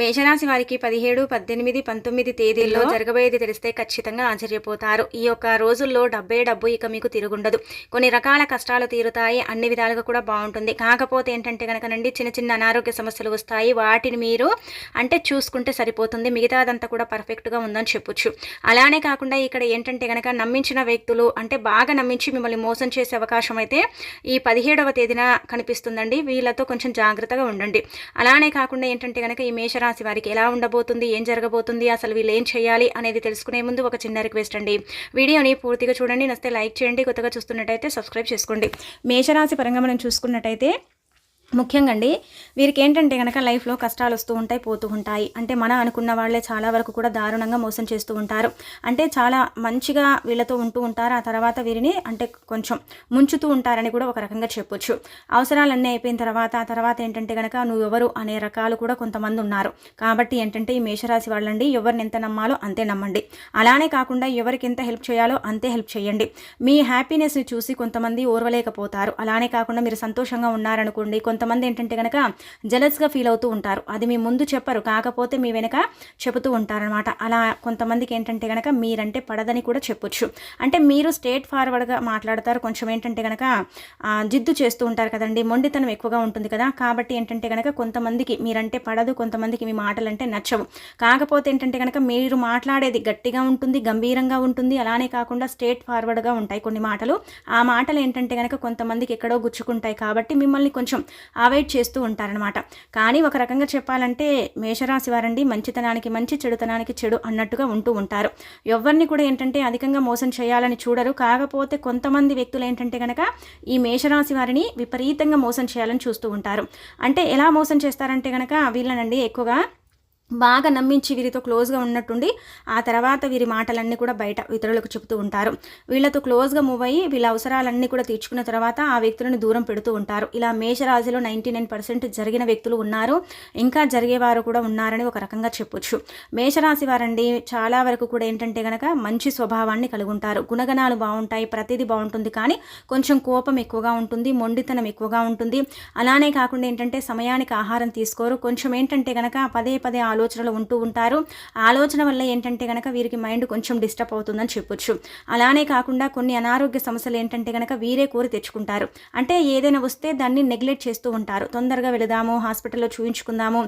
మేషరాశి వారికి పదిహేడు పద్దెనిమిది పంతొమ్మిది తేదీల్లో జరగబోయేది తెలిస్తే ఖచ్చితంగా ఆశ్చర్యపోతారు. ఈ యొక్క రోజుల్లో డబ్బే డబ్బు ఇక మీకు తిరుగుండదు. కొన్ని రకాల కష్టాలు తీరుతాయి. అన్ని విధాలుగా కూడా బాగుంటుంది. కాకపోతే ఏంటంటే కనుకనండి చిన్న చిన్న అనారోగ్య సమస్యలు వస్తాయి. వాటిని మీరు అంటే చూసుకుంటే సరిపోతుంది. మిగతాదంతా కూడా పర్ఫెక్ట్గా ఉందని చెప్పొచ్చు. అలానే కాకుండా ఇక్కడ ఏంటంటే కనుక నమ్మించిన వ్యక్తులు అంటే బాగా నమ్మించి మిమ్మల్ని మోసం చేసే అవకాశం అయితే ఈ పదిహేడవ తేదీన కనిపిస్తుందండి. వీళ్ళతో కొంచెం జాగ్రత్తగా ఉండండి. అలానే కాకుండా ఏంటంటే కనుక ఈ మేషరాశి వారికి ఎలా ఉండబోతుంది ఏం జరగబోతుంది అసలు వీళ్ళు ఏం చేయాలి అనేది తెలుసుకునే ముందు ఒక చిన్న రిక్వెస్ట్ అండి. వీడియోని పూర్తిగా చూడండి నస్తే లైక్ చేయండి కొత్తగా చూస్తున్నట్టయితే సబ్స్క్రైబ్ చేసుకోండి. మేషరాశి పరంగా మనం చూసుకున్నట్టయితే ముఖ్యంగా అండి వీరికి ఏంటంటే కనుక లైఫ్లో కష్టాలు వస్తూ ఉంటాయి పోతూ ఉంటాయి. అంటే మన అనుకున్న వాళ్ళే చాలా వరకు కూడా దారుణంగా మోసం చేస్తూ ఉంటారు. అంటే చాలా మంచిగా వీళ్ళతో ఉంటూ ఉంటారు ఆ తర్వాత వీరిని అంటే కొంచెం ముంచుతూ ఉంటారని కూడా ఒక రకంగా చెప్పొచ్చు. అవసరాలన్నీ అయిపోయిన తర్వాత ఆ తర్వాత ఏంటంటే కనుక నువ్వు ఎవరు అనే రకాలు కూడా కొంతమంది ఉన్నారు కాబట్టి ఏంటంటే ఈ మేషరాశి వాళ్ళండి ఎవరిని ఎంత నమ్మాలో అంతే నమ్మండి. అలానే కాకుండా ఎవరికి ఎంత హెల్ప్ చేయాలో అంతే హెల్ప్ చేయండి. మీ హ్యాపీనెస్ని చూసి కొంతమంది ఓర్వలేకపోతారు. అలానే కాకుండా మీరు సంతోషంగా ఉన్నారనుకోండి కొంత కొంతమంది ఏంటంటే కనుక జలస్గా ఫీల్ అవుతూ ఉంటారు. అది మీ ముందు చెప్పరు. కాకపోతే మీ వెనక చెబుతూ ఉంటారనమాట అలా కొంతమందికి ఏంటంటే కనుక మీరంటే పడదని కూడా చెప్పొచ్చు. అంటే మీరు స్టేట్ ఫార్వర్డ్గా మాట్లాడతారు. కొంచెం ఏంటంటే కనుక జిద్దు చేస్తూ ఉంటారు కదండి. మొండితనం ఎక్కువగా ఉంటుంది కదా. కాబట్టి ఏంటంటే కనుక కొంతమందికి మీరంటే పడదు. కొంతమందికి మీ మాటలంటే నచ్చవు. కాకపోతే ఏంటంటే కనుక మీరు మాట్లాడేది గట్టిగా ఉంటుంది గంభీరంగా ఉంటుంది. అలానే కాకుండా స్టేట్ ఫార్వర్డ్గా ఉంటాయి కొన్ని మాటలు. ఆ మాటలు ఏంటంటే కనుక కొంతమందికి ఎక్కడో గుచ్చుకుంటాయి. కాబట్టి మిమ్మల్ని కొంచెం అవాయిడ్ చేస్తూ ఉంటారనమాట కానీ ఒక రకంగా చెప్పాలంటే మేషరాశి వారండి మంచితనానికి మంచి చెడుతనానికి చెడు అన్నట్టుగా ఉంటూ ఉంటారు. ఎవరిని కూడా ఏంటంటే అధికంగా మోసం చేయాలని చూడరు. కాకపోతే కొంతమంది వ్యక్తులు ఏంటంటే కనుక ఈ మేషరాశి వారిని విపరీతంగా మోసం చేయాలని చూస్తూ ఉంటారు. అంటే ఎలా మోసం చేస్తారంటే కనుక వీళ్ళనండి ఎక్కువగా బాగా నమ్మించి వీరితో క్లోజ్గా ఉన్నట్టుండి ఆ తర్వాత వీరి మాటలన్నీ కూడా బయట ఇతరులకు చెబుతూ ఉంటారు. వీళ్ళతో క్లోజ్గా మూవ్ అయ్యి వీళ్ళ అవసరాలన్నీ కూడా తీర్చుకున్న తర్వాత ఆ వ్యక్తులను దూరం పెడుతూ ఉంటారు. ఇలా మేషరాశిలో నైంటీ నైన్ పర్సెంట్ జరిగిన వ్యక్తులు ఉన్నారు. ఇంకా జరిగేవారు కూడా ఉన్నారని ఒక రకంగా చెప్పొచ్చు. మేషరాశి వారండి చాలా వరకు కూడా ఏంటంటే గనక మంచి స్వభావాన్ని కలిగి ఉంటారు గుణగణాలు బాగుంటాయి ప్రతిదీ బాగుంటుంది. కానీ కొంచెం కోపం ఎక్కువగా ఉంటుంది మొండితనం ఎక్కువగా ఉంటుంది. అలానే కాకుండా ఏంటంటే సమయానికి ఆహారం తీసుకోరు. కొంచెం ఏంటంటే గనక పదే పదే ఆలోచనలు ఉంటూ ఉంటారు. ఆలోచన వల్ల ఏంటంటే గనక వీరికి మైండ్ కొంచెం డిస్టర్బ్ అవుతుందని చెప్పొచ్చు. అలానే కాకుండా కొన్ని అనారోగ్య సమస్యలు ఏంటంటే గనక వీరే కోరి తెచ్చుకుంటారు. అంటే ఏదైనా వస్తే దాన్ని నెగ్లెక్ట్ చేస్తూ ఉంటారు. తొందరగా వెళదాము హాస్పిటల్లో చూయించుకుందాము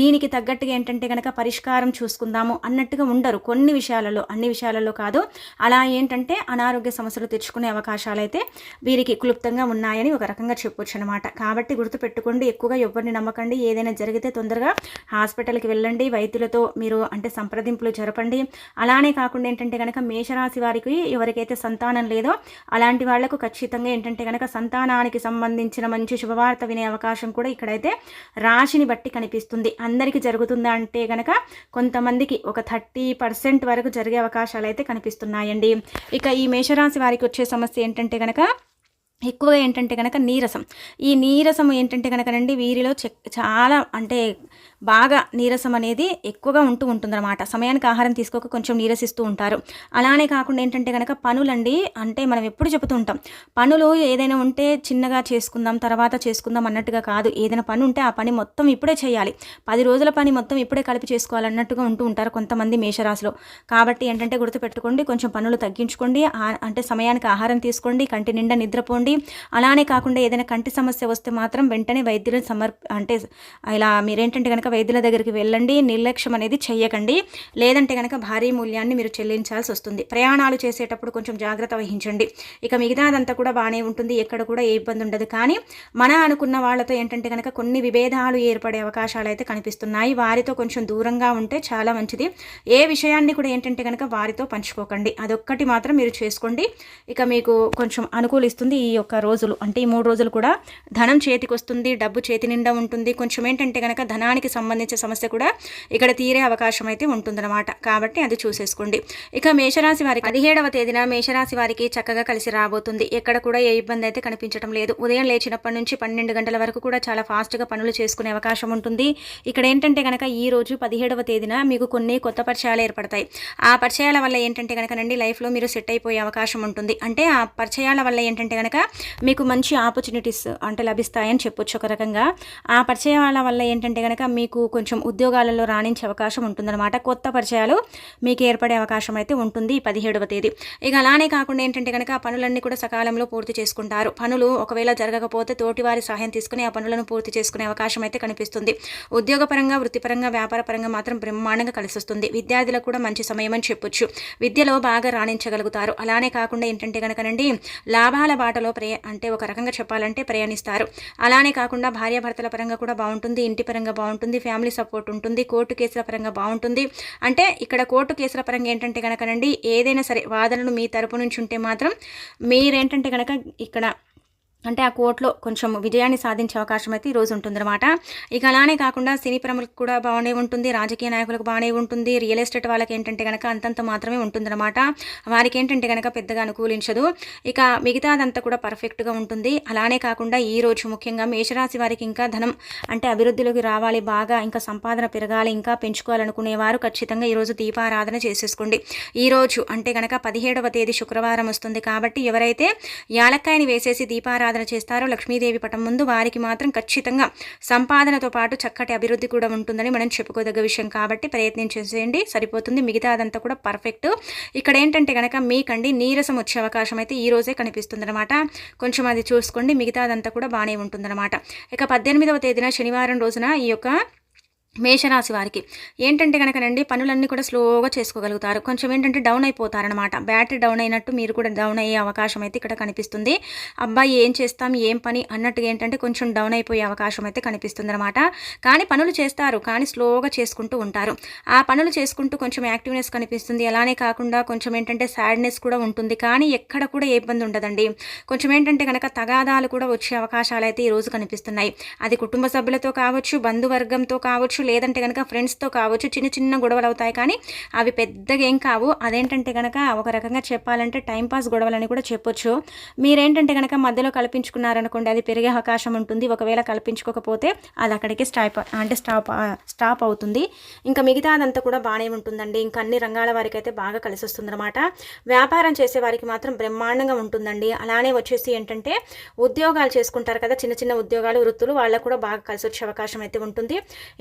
దీనికి తగ్గట్టుగా ఏంటంటే కనుక పరిష్కారం చూసుకుందాము అన్నట్టుగా ఉండరు. కొన్ని విషయాలలో అన్ని విషయాలలో కాదు. అలా ఏంటంటే అనారోగ్య సమస్యలు తెచ్చుకునే అవకాశాలు అయితే వీరికి క్లుప్తంగా ఉన్నాయని ఒక రకంగా చెప్పొచ్చు అనమాట కాబట్టి గుర్తుపెట్టుకోండి ఎక్కువగా ఎవరిని నమ్మకండి. ఏదైనా జరిగితే తొందరగా హాస్పిటల్కి వెళ్ళండి. వైద్యులతో మీరు అంటే సంప్రదింపులు జరపండి. అలానే కాకుండా ఏంటంటే కనుక మేషరాశి వారికి ఎవరికైతే సంతానం లేదో అలాంటి వాళ్ళకు ఖచ్చితంగా ఏంటంటే కనుక సంతానానికి సంబంధించిన మంచి శుభవార్త వినే అవకాశం కూడా ఇక్కడైతే రాశిని బట్టి కనిపిస్తుంది. అందరికీ జరుగుతుందా అంటే కనుక కొంతమందికి ఒక థర్టీ పర్సెంట్ వరకు జరిగే అవకాశాలు అయితే కనిపిస్తున్నాయండి. ఇక ఈ మేషరాశి వారికి వచ్చే సమస్య ఏంటంటే కనుక ఎక్కువగా ఏంటంటే కనుక నీరసం. ఈ నీరసం ఏంటంటే కనుకనండి వీరిలో చెక్ చాలా అంటే బాగా నీరసం అనేది ఎక్కువగా ఉంటూ ఉంటుందన్నమాట. సమయానికి ఆహారం తీసుకోక కొంచెం నీరసిస్తూ ఉంటారు. అలానే కాకుండా ఏంటంటే కనుక పనులండి అంటే మనం ఎప్పుడు చెబుతూ ఉంటాం పనులు ఏదైనా ఉంటే చిన్నగా చేసుకుందాం తర్వాత చేసుకుందాం అన్నట్టుగా కాదు. ఏదైనా పని ఉంటే ఆ పని మొత్తం ఇప్పుడే చేయాలి. పది రోజుల పని మొత్తం ఇప్పుడే కలిపి చేసుకోవాలన్నట్టుగా ఉంటూ ఉంటారు కొంతమంది మేషరాశిలో. కాబట్టి ఏంటంటే గుర్తుపెట్టుకోండి కొంచెం పనులు తగ్గించుకోండి అంటే సమయానికి ఆహారం తీసుకోండి కంటి నిండా నిద్రపోండి. అలానే కాకుండా ఏదైనా కంటి సమస్య వస్తే మాత్రం వెంటనే వైద్యులను సమర్ అంటే ఇలా మీరేంటంటే కనుక వైద్యుల దగ్గరికి వెళ్ళండి నిర్లక్ష్యం అనేది చేయకండి లేదంటే కనుక భారీ మూల్యాన్ని మీరు చెల్లించాల్సి వస్తుంది. ప్రయాణాలు చేసేటప్పుడు కొంచెం జాగ్రత్త వహించండి. ఇక మిగతాదంతా కూడా బాగానే ఉంటుంది ఎక్కడ కూడా ఏ ఇబ్బంది ఉండదు. కానీ మన అనుకున్న వాళ్ళతో ఏంటంటే కనుక కొన్ని విభేదాలు ఏర్పడే అవకాశాలు అయితే కనిపిస్తున్నాయి. వారితో కొంచెం దూరంగా ఉంటే చాలా మంచిది. ఏ విషయాన్ని కూడా ఏంటంటే కనుక వారితో పంచుకోకండి. అదొక్కటి మాత్రం మీరు చేసుకోండి. ఇక మీకు కొంచెం అనుకూలిస్తుంది ఈ యొక్క రోజులు. అంటే ఈ మూడు రోజులు కూడా ధనం చేతికి వస్తుంది డబ్బు చేతి నిండా ఉంటుంది. కొంచెం ఏంటంటే కనుక ధనానికి సంబంధించిన సమస్య కూడా ఇక్కడ తీరే అవకాశం అయితే ఉంటుందన్నమాట. కాబట్టి అది చూసేసుకోండి. ఇక మేషరాశి వారికి పదిహేడవ తేదీన మేషరాశి వారికి చక్కగా కలిసి రాబోతుంది. ఎక్కడ కూడా ఏ ఇబ్బంది అయితే కనిపించడం లేదు. ఉదయం లేచినప్పటి నుంచి పన్నెండు గంటల వరకు కూడా చాలా ఫాస్ట్గా పనులు చేసుకునే అవకాశం ఉంటుంది. ఇక్కడ ఏంటంటే కనుక ఈ రోజు పదిహేడవ తేదీన మీకు కొన్ని కొత్త పరిచయాలు ఏర్పడతాయి. ఆ పరిచయాల వల్ల ఏంటంటే కనుక నండి లైఫ్లో మీరు సెట్ అయిపోయే అవకాశం ఉంటుంది. అంటే ఆ పరిచయాల వల్ల ఏంటంటే కనుక మీకు మంచి ఆపర్చునిటీస్ అంటే లభిస్తాయని చెప్పొచ్చు ఒక రకంగా. ఆ పరిచయాల వల్ల ఏంటంటే కనుక మీకు మీకు కొంచెం ఉద్యోగాలలో రాణించే అవకాశం ఉంటుందన్నమాట. కొత్త పరిచయాలు మీకు ఏర్పడే అవకాశం అయితే ఉంటుంది ఈ పదిహేడవ తేదీ. ఇక అలానే కాకుండా ఏంటంటే కనుక ఆ పనులన్నీ కూడా సకాలంలో పూర్తి చేసుకుంటారు. పనులు ఒకవేళ జరగకపోతే తోటివారి సహాయం తీసుకుని ఆ పనులను పూర్తి చేసుకునే అవకాశం అయితే కనిపిస్తుంది. ఉద్యోగపరంగా వృత్తిపరంగా వ్యాపారపరంగా మాత్రం బ్రహ్మాండంగా కలిసి వస్తుంది విద్యార్థులకు కూడా మంచి సమయం అని చెప్పొచ్చు. విద్యలో బాగా రాణించగలుగుతారు. అలానే కాకుండా ఏంటంటే కనుకనండి లాభాల బాటలో ప్రయ అంటే ఒక రకంగా చెప్పాలంటే ప్రయాణిస్తారు. అలానే కాకుండా భార్యాభర్తల పరంగా కూడా బాగుంటుంది ఇంటి పరంగా బాగుంటుంది ఫ్యామిలీ సపోర్ట్ ఉంటుంది కోర్టు కేసుల పరంగా బాగుంటుంది. అంటే ఇక్కడ కోర్టు కేసుల పరంగా ఏంటంటే కనుకనండి ఏదైనా సరే వాదనలు మీ తరపు నుంచి ఉంటే మాత్రం మీరేంటంటే కనుక ఇక్కడ అంటే ఆ కోర్టులో కొంచెం విజయాన్ని సాధించే అవకాశం అయితే ఈరోజు ఉంటుందన్నమాట. ఇక అలానే కాకుండా సినీ ప్రముఖులకు కూడా బాగానే ఉంటుంది రాజకీయ నాయకులకు బాగానే ఉంటుంది. రియల్ ఎస్టేట్ వాళ్ళకి ఏంటంటే కనుక అంతంత మాత్రమే ఉంటుందన్నమాట. వారికి ఏంటంటే కనుక పెద్దగా అనుకూలించదు. ఇక మిగతాదంతా కూడా పర్ఫెక్ట్గా ఉంటుంది. అలానే కాకుండా ఈ రోజు ముఖ్యంగా మేషరాశి వారికి ఇంకా ధనం అంటే అభివృద్ధిలోకి రావాలి బాగా ఇంకా సంపాదన పెరగాలి ఇంకా పెంచుకోవాలనుకునే వారు ఖచ్చితంగా ఈరోజు దీపారాధన చేసేసుకోండి. ఈరోజు అంటే కనుక పదిహేడవ తేదీ శుక్రవారం వస్తుంది కాబట్టి ఎవరైతే యాలక్కాయని వేసేసి దీపారాధన సంపాదన చేస్తారో లక్ష్మీదేవి పటం ముందు వారికి మాత్రం ఖచ్చితంగా సంపాదనతో పాటు చక్కటి అభివృద్ధి కూడా ఉంటుందని మనం చెప్పుకోదగ్గ విషయం కాబట్టి ప్రయత్నం చేసేయండి. సరిపోతుంది. మిగతా అదంతా కూడా పర్ఫెక్ట్. ఇక్కడ ఏంటంటే కనుక మీకండి నీరసం వచ్చే అవకాశం అయితే ఈ రోజే కనిపిస్తుంది అనమాట కొంచెం అది చూసుకోండి. మిగతా అదంతా కూడా బాగానే ఉంటుందన్నమాట. ఇక పద్దెనిమిదవ తేదీన శనివారం రోజున ఈ యొక్క మేషరాశి వారికి. ఏంటంటే కనుకనండి పనులన్నీ కూడా స్లోగా చేసుకోగలుగుతారు. కొంచెం ఏంటంటే డౌన్ అయిపోతారనమాట బ్యాటరీ డౌన్ అయినట్టు మీరు కూడా డౌన్ అయ్యే అవకాశం అయితే ఇక్కడ కనిపిస్తుంది. అబ్బాయి ఏం చేస్తాం ఏం పని అన్నట్టుగా ఏంటంటే కొంచెం డౌన్ అయిపోయే అవకాశం అయితే కనిపిస్తుంది అనమాట కానీ పనులు చేస్తారు కానీ స్లోగా చేసుకుంటూ ఉంటారు. ఆ పనులు చేసుకుంటూ కొంచెం యాక్టివ్నెస్ కనిపిస్తుంది. అలానే కాకుండా కొంచెం ఏంటంటే సాడ్నెస్ కూడా ఉంటుంది. కానీ ఎక్కడ కూడా ఏ ఇబ్బంది ఉండదండి. కొంచెం ఏంటంటే కనుక తగాదాలు కూడా వచ్చే అవకాశాలు అయితే ఈరోజు కనిపిస్తున్నాయి. అది కుటుంబ సభ్యులతో కావచ్చు బంధువర్గంతో కావచ్చు లేదంటే కనుక ఫ్రెండ్స్తో కావచ్చు చిన్న చిన్న గొడవలు అవుతాయి. కానీ అవి పెద్దగా ఏం కావు. అదేంటంటే కనుక ఒక రకంగా చెప్పాలంటే టైంపాస్ గొడవలని కూడా చెప్పొచ్చు. మీరేంటంటే కనుక మధ్యలో కల్పించుకున్నారనుకోండి అది పెరిగే అవకాశం ఉంటుంది. ఒకవేళ కల్పించుకోకపోతే అది అక్కడికి స్టాప్ అంటే స్టాప్ స్టాప్ అవుతుంది. ఇంకా మిగతాదంతా కూడా బాగానే ఉంటుందండి. ఇంకా అన్ని రంగాల వారికి అయితే బాగా కలిసి వస్తుందన్నమాట వ్యాపారం చేసే వారికి మాత్రం బ్రహ్మాండంగా ఉంటుందండి. అలానే వచ్చేసి ఏంటంటే ఉద్యోగాలు చేసుకుంటారు కదా చిన్న చిన్న ఉద్యోగాలు వృత్తులు వాళ్ళకు కూడా బాగా కలిసి వచ్చే అవకాశం అయితే ఉంటుంది.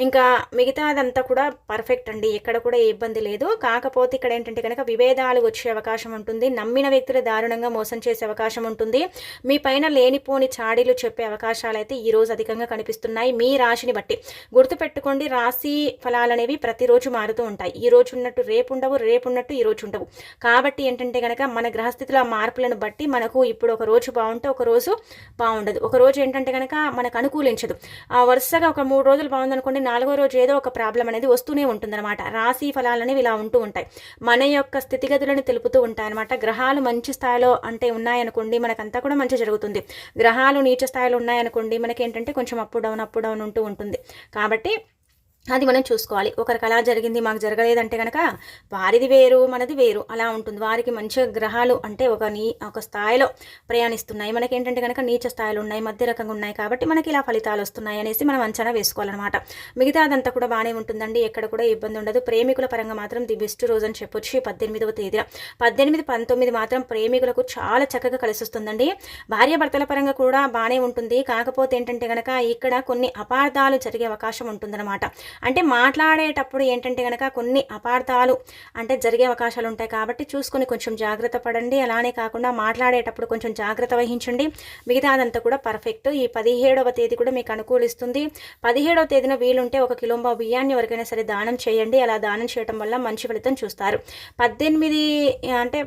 ఇంకా మిగతా అదంతా కూడా పర్ఫెక్ట్ అండి. ఎక్కడ కూడా ఏ ఇబ్బంది లేదు. కాకపోతే ఇక్కడ ఏంటంటే కనుక విభేదాలు వచ్చే అవకాశం ఉంటుంది. నమ్మిన వ్యక్తులు దారుణంగా మోసం చేసే అవకాశం ఉంటుంది. మీ పైన లేనిపోని చాడీలు చెప్పే అవకాశాలు అయితే ఈ రోజు అధికంగా కనిపిస్తున్నాయి. మీ రాశిని బట్టి గుర్తుపెట్టుకోండి. రాశి ఫలాలు అనేవి ప్రతిరోజు మారుతూ ఉంటాయి. ఈ రోజు ఉన్నట్టు రేపు ఉండవు రేపు ఉన్నట్టు ఈ రోజు ఉండవు. కాబట్టి ఏంటంటే కనుక మన గ్రహస్థితుల మార్పులను బట్టి మనకు ఇప్పుడు ఒక రోజు బాగుంటే ఒక రోజు బాగుండదు. ఒక రోజు ఏంటంటే కనుక మనకు అనుకూలించదు. వరుసగా ఒక మూడు రోజులు బాగుందనుకోండి నాలుగో రోజు ఏదో ఒక ప్రాబ్లం అనేది వస్తూనే ఉంటుందన్నమాట. రాశి ఫలాలు అనేవి ఇలా ఉంటూ ఉంటాయి. మన యొక్క స్థితిగతులను తెలుపుతూ ఉంటాయన్నమాట. గ్రహాలు మంచి స్థాయిలో అంటే ఉన్నాయనుకోండి మనకంతా కూడా మంచి జరుగుతుంది. గ్రహాలు నీచ స్థాయిలో ఉన్నాయనుకోండి మనకి ఏంటంటే కొంచెం అప్ డౌన్ అప్ డౌన్ ఉంటూ ఉంటుంది. కాబట్టి అది మనం చూసుకోవాలి. ఒకరికి అలా జరిగింది మాకు జరగలేదంటే కనుక వారిది వేరు మనది వేరు. అలా ఉంటుంది. వారికి మంచిగా గ్రహాలు అంటే ఒక నీ ఒక స్థాయిలో ప్రయాణిస్తున్నాయి. మనకి ఏంటంటే కనుక నీచ స్థాయిలు ఉన్నాయి మధ్య రకంగా ఉన్నాయి కాబట్టి మనకి ఇలా ఫలితాలు వస్తున్నాయి అనేసి మనం అంచనా వేసుకోవాలన్నమాట. మిగతా అదంతా కూడా బాగానే ఉంటుందండి. ఎక్కడ కూడా ఇబ్బంది ఉండదు. ప్రేమికుల పరంగా మాత్రం ది బెస్ట్ రోజు అని చెప్పొచ్చు పద్దెనిమిదవ తేదీన. పద్దెనిమిది పంతొమ్మిది మాత్రం ప్రేమికులకు చాలా చక్కగా కలిసి వస్తుందండి భార్యాభర్తల పరంగా కూడా బాగానే ఉంటుంది. కాకపోతే ఏంటంటే కనుక ఇక్కడ కొన్ని అపార్థాలు జరిగే అవకాశం ఉంటుందన్నమాట. అంటే మాట్లాడేటప్పుడు ఏంటంటే కనుక కొన్ని అపార్థాలు అంటే జరిగే అవకాశాలు ఉంటాయి కాబట్టి చూసుకొని కొంచెం జాగ్రత్త పడండి. అలానే కాకుండా మాట్లాడేటప్పుడు కొంచెం జాగ్రత్త వహించండి. మిగతా అదంతా కూడా పర్ఫెక్ట్ ఈ పదిహేడవ తేదీ కూడా మీకు అనుకూలిస్తుంది. పదిహేడవ తేదీన వీలుంటే ఒక కిలోంబా బియ్యాన్ని ఎవరికైనా సరే దానం చేయండి. అలా దానం చేయడం వల్ల మంచి ఫలితం చూస్తారు. పద్దెనిమిది అంటే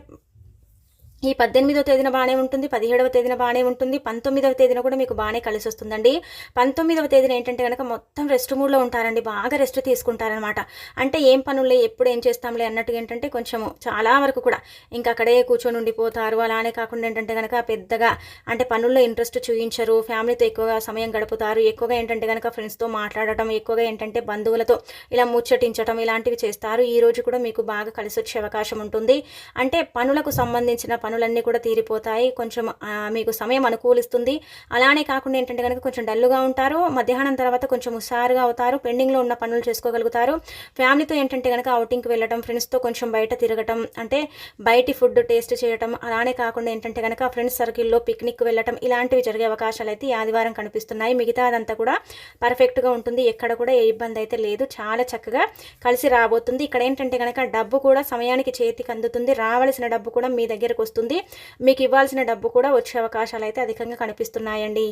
ఈ పద్దెనిమిదవ తేదీన బాగానే ఉంటుంది పదిహేడవ తేదీన బాగానే ఉంటుంది పంతొమ్మిదవ తేదీన కూడా మీకు బాగానే కలిసి వస్తుందండి. పంతొమ్మిదవ తేదీన ఏంటంటే కనుక మొత్తం రెస్ట్ మూడ్లో ఉంటారండి బాగా రెస్ట్ తీసుకుంటారనమాట అంటే ఏం పనులే ఎప్పుడు ఏం చేస్తాంలే అన్నట్టు ఏంటంటే కొంచెము చాలా వరకు కూడా. ఇంకా అక్కడే కూర్చొని ఉండిపోతారు. అలానే కాకుండా ఏంటంటే కనుక పెద్దగా అంటే పనుల్లో ఇంట్రెస్ట్ చూపించరు ఫ్యామిలీతో ఎక్కువగా సమయం గడుపుతారు. ఎక్కువగా ఏంటంటే కనుక ఫ్రెండ్స్తో మాట్లాడటం ఎక్కువగా ఏంటంటే బంధువులతో ఇలా ముచ్చటించడం ఇలాంటివి చేస్తారు. ఈ రోజు కూడా మీకు బాగా కలిసి వచ్చే అవకాశం ఉంటుంది. అంటే పనులకు సంబంధించిన పనులు పనులన్నీ కూడా తీరిపోతాయి. కొంచెం మీకు సమయం అనుకూలిస్తుంది. అలానే కాకుండా ఏంటంటే కనుక కొంచెం డల్లుగా ఉంటారు. మధ్యాహ్నం తర్వాత కొంచెం హుషారుగా అవుతారు. పెండింగ్లో ఉన్న పనులు చేసుకోగలుగుతారు. ఫ్యామిలీతో ఏంటంటే కనుక అవుటింగ్కి వెళ్ళటం ఫ్రెండ్స్తో కొంచెం బయట తిరగటం అంటే బయటి ఫుడ్ టేస్ట్ చేయటం అలానే కాకుండా ఏంటంటే కనుక ఫ్రెండ్స్ సర్కిల్లో పిక్నిక్ వెళ్ళటం ఇలాంటివి జరిగే అవకాశాలు అయితే ఆదివారం కనిపిస్తున్నాయి. మిగతా అదంతా కూడా పర్ఫెక్ట్గా ఉంటుంది. ఎక్కడ కూడా ఏ ఇబ్బంది అయితే లేదు. చాలా చక్కగా కలిసి రాబోతుంది. ఇక్కడ ఏంటంటే కనుక డబ్బు కూడా సమయానికి చేతికి అందుతుంది. రావాల్సిన డబ్బు కూడా మీ దగ్గరకు వస్తుంది. మీకు ఇవ్వాల్సిన డబ్బు కూడా వచ్చే అవకాశాలు అయితే అధికంగా కనిపిస్తున్నాయండి.